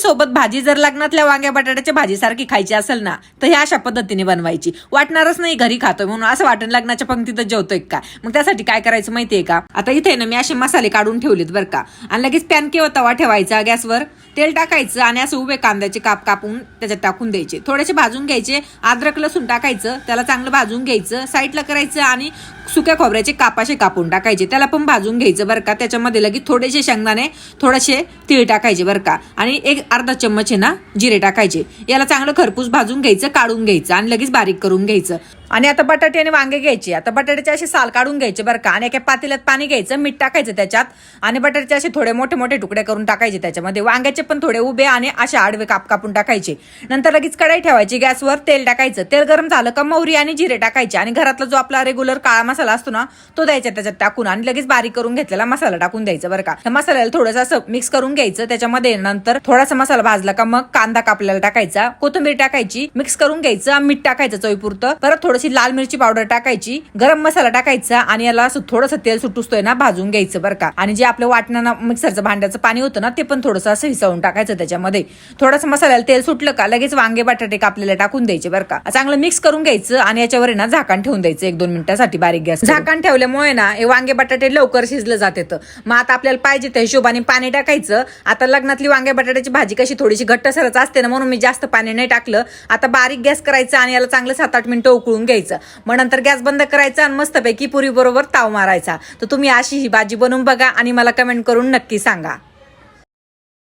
सोबत भाजी जर लग्नातल्या वांग्या बटाट्याच्या भाजीसारखी खायची असेल ना तर हे अशा पद्धतीने बनवायची. वाटणारच नाही घरी खातोय म्हणून असं वाटण लग्नाच्या पंक्तीत जेवतोय का? मग त्यासाठी काय करायचं माहितीये का? आता इथे ना मी असे मसाले काढून ठेवलेत बरं का. आणि लगेच पॅन किंवा तवा ठेवायचा गॅसवर. तेल टाकायचं आणि असं उभे कांद्याचे काप कापून त्याच्यात टाकून द्यायचे. थोडेसे भाजून घ्यायचे. अद्रक लसूण टाकायचं. त्याला चांगलं भाजून घ्यायचं. साईडला करायचं आणि सुक्या खोबऱ्याचे कापाशे कापून टाकायचे. त्याला पण भाजून घ्यायचं बरं का. त्याच्यामध्ये लगेच थोडेसे शेंगदाणे थोडेसे तीळ टाकायचे बरं का. आणि एक अर्धा चम्मच आहे ना जिरे टाकायचे. याला चांगलं खरपूस भाजून घ्यायचं काढून घ्यायचं आणि लगेच बारीक करून घ्यायचं. आणि आता बटाटे आणि वांगे घ्यायचे. आता बटाट्याचे असे साल काढून घ्यायचे बरं का. आणि एका पातेल्यात पाणी घ्यायचं मीठ टाकायचं त्याच्यात. आणि बटाट्याचे असे थोडे मोठे मोठे तुकडे करून टाकायचे त्याच्यामध्ये. वांग्याचे पण थोडे उभे आणि असे आडवे काप कापून टाकायचे. नंतर लगेच कढाई ठेवायची गॅसवर तेल टाकायचं. तेल गरम झालं का मोहरी आणि जिरे टाकायचे. आणि घरातला जो आपला रेग्युलर काळा मसाला असतो ना तो द्यायचा त्याच्यात टाकून. आणि लगेच बारीक करून घेतलेला मसाला टाकून द्यायचा बरं का. मसाल्याला थोडंसं असं मिक्स करून घ्यायचं. त्याच्यामध्ये नंतर थोडासा मसाला भाजला का मग कांदा कापलेला टाकायचा. कोथिंबीर टाकायची मिक्स करून घ्यायचं. मीठ टाकायचं चवीपुरतं. परत थोडीशी लाल मिरची पावडर टाकायची गरम मसाला टाकायचा आणि याला असं थोडंसं तेल सुटूस्तोय ना भाजून घ्यायचं बरं का. आणि जे आपलं वाटणं मिक्सरचं भांड्याचं पाणी होतं ना ते पण थोडंसं असं हिसवून टाकायचं त्याच्यामध्ये. थोडंसं मसाल्याला तेल सुटलं का लगेच वांगे बटाटे कापलेले टाकून द्यायचे बरं का. चांगलं मिक्स करून घ्यायचं आणि याच्यावर ना झाकण ठेवून द्यायचं एक दोन मिनिटासाठी बारीक गॅस झाकण ठेवल्यामुळे ना हे वांगे बटाटे लवकर शिजलं जाते मग आता आपल्याला पाहिजे त्या हिशोबाने पाणी टाकायचं. आता लग्नातली वांगे बटाट्याची भाजी कशी थोडीशी घट्ट सरच असते ना म्हणून मी जास्त पाणी नाही टाकलं. आता बारीक गॅस करायचं आणि याला चांगलं सात आठ मिनिटं उकळून घ्यायचं. मग नंतर गॅस बंद करायचा आणि मस्तपैकी पुरी बरोबर ताव मारायचा. तर तुम्ही अशी ही भाजी बनवून बघा आणि मला कमेंट करून नक्की सांगा.